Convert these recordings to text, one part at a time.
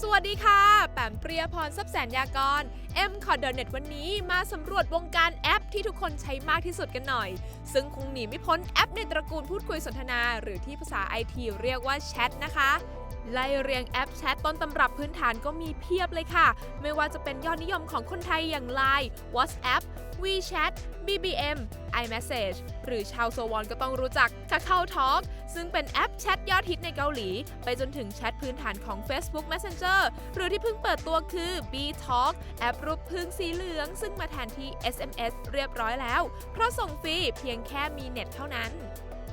สวัสดีค่ะ แปมเปรียพรทรัพย์แสนยากร เอ็มคอร์เน็ตวันนี้มาสำรวจวงการแอปที่ทุกคนใช้มากที่สุดกันหน่อย ซึ่งคงหนีไม่พ้นแอปในตระกูลพูดคุยสนทนา หรือที่ภาษาไอทีเรียกว่าแชทนะคะไล่เรียงแอปแชทต้นตำรับพื้นฐานก็มีเพียบเลยค่ะ ไม่ว่าจะเป็นยอดนิยมของคนไทยอย่าง Line WhatsApp WeChat BBM iMessage หรือชาวโซวอนก็ต้องรู้จัก Kakao Talk ซึ่งเป็นแอปแชทยอดฮิตในเกาหลี ไปจนถึงแชทพื้นฐานของ Facebook Messenger หรือที่เพิ่งเปิดตัวคือ B Talk แอปรูปพึ่งสีเหลือง ซึ่งมาแทนที่ SMS เรียบร้อยแล้ว เพราะส่งฟรีเพียงแค่มีเน็ตเท่านั้น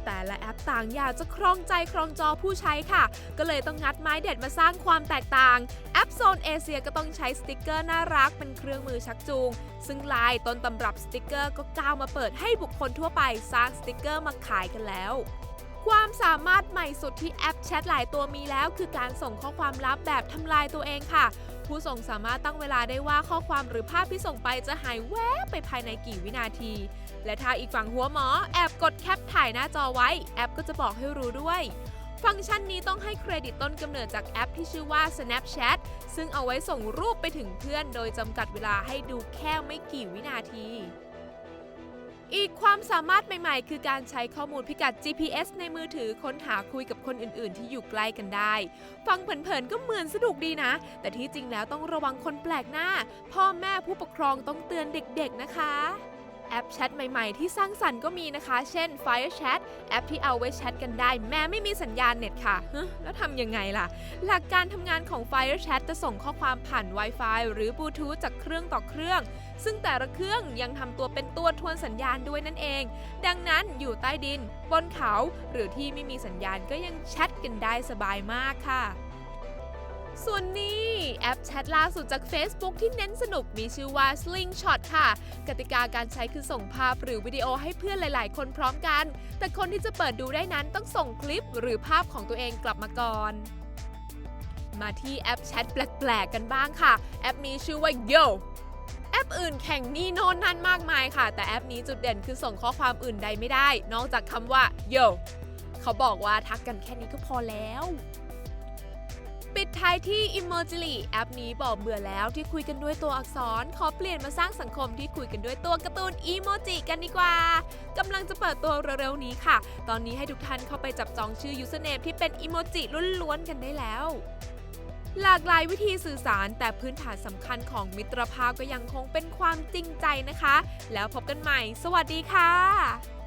แต่ละแอปต่างอยากจะครองใจครองจอผู้ใช้ค่ะ ก็เลยต้องงัดไม้เด็ดมาสร้างความแตกต่าง แอปโซนเอเชียก็ต้องใช้สติกเกอร์น่ารักเป็นเครื่องมือชักจูง ซึ่งไลน์ต้นตำรับสติกเกอร์ก็ก้าวมาเปิดให้บุคคลทั่วไปสร้างสติกเกอร์มาขายกันแล้วความสามารถใหม่สุดที่แอปแชทหลายตัวมีแล้ว คือการส่งข้อความลับแบบทำลายตัวเองค่ะ ผู้ส่งสามารถตั้งเวลาได้ว่าข้อความหรือภาพที่ส่งไปจะหายแวบไปภายในกี่วินาที และถ้าอีกฝั่งหัวหมอแอบกดแคปถ่ายหน้าจอไว้ แอปก็จะบอกให้รู้ด้วยฟังก์ชันนี้ต้องให้เครดิตต้นกำเนิดจากแอปที่ชื่อว่า Snapchat ซึ่งเอาไว้ส่งรูปไปถึงเพื่อนโดยจำกัดเวลาให้ดูแค่ไม่กี่วินาที อีกความสามารถใหม่ๆ คือการใช้ข้อมูลพิกัด GPS ในมือถือค้นหาคุยกับคนอื่นๆ ที่อยู่ใกล้กันได้ ฟังเผินๆ ก็เหมือนสนุกดีนะ แต่ที่จริงแล้วต้องระวังคนแปลกหน้า พ่อแม่ผู้ปกครองต้องเตือนเด็กๆนะคะ แอปแชทใหม่ๆ ที่สร้างสรรค์ก็มีนะคะ เช่น Fire Chat แอปที่เอาไว้แชทกันได้ แม้ไม่มีสัญญาณเน็ตค่ะ แล้วทำยังไงล่ะ หลักการทำงานของ Fire Chat จะส่งข้อความผ่าน Wi-Fi หรือบลูทูธจากเครื่องต่อเครื่อง ซึ่งแต่ละเครื่องยังทำตัวเป็นตัวทวนสัญญาณด้วยนั่นเอง ดังนั้นอยู่ใต้ดิน บนเขา หรือที่ไม่มีสัญญาณก็ยังแชทกันได้สบายมากค่ะ ส่วนนี้แอปแชทล่าสุดจาก Facebook ที่เน้นสนุกมีชื่อว่า Slingshot ค่ะ กติกาการใช้คือส่งภาพหรือวิดีโอให้เพื่อนหลาย ๆ คนพร้อมกัน แต่คนที่จะเปิดดูได้นั้นต้องส่งคลิปหรือภาพของตัวเองกลับมาก่อนมาที่แอปแชทแปลกๆกันบ้างค่ะ แอปนี้ชื่อว่า Yo แอปอื่นแข่งนี่โน่นนั่นมากมายค่ะ แต่แอปนี้จุดเด่นคือส่งข้อความอื่นใดไม่ได้ นอกจากคำว่า Yo เขาบอกว่าทักกันแค่นี้ก็พอแล้ว ปิดท้ายที่ Emoji แอปนี้บอกเบื่อแล้วที่คุยกันด้วยตัวอักษร ขอเปลี่ยนมาสร้างสังคมที่คุยกันด้วยตัวการ์ตูนอีโมจิกันดีกว่ากำลังจะเปิดตัวเร็วๆนี้ค่ะ ตอนนี้ให้ทุกท่านเข้าไปจับจองชื่อ username ที่เป็นอีโมจิล้วนๆกันได้แล้วหลากหลายวิธีสื่อสารแต่พื้นฐานสำคัญของมิตรภาพก็ยังคงเป็นความจริงใจนะคะ แล้วพบกันใหม่ สวัสดีค่ะ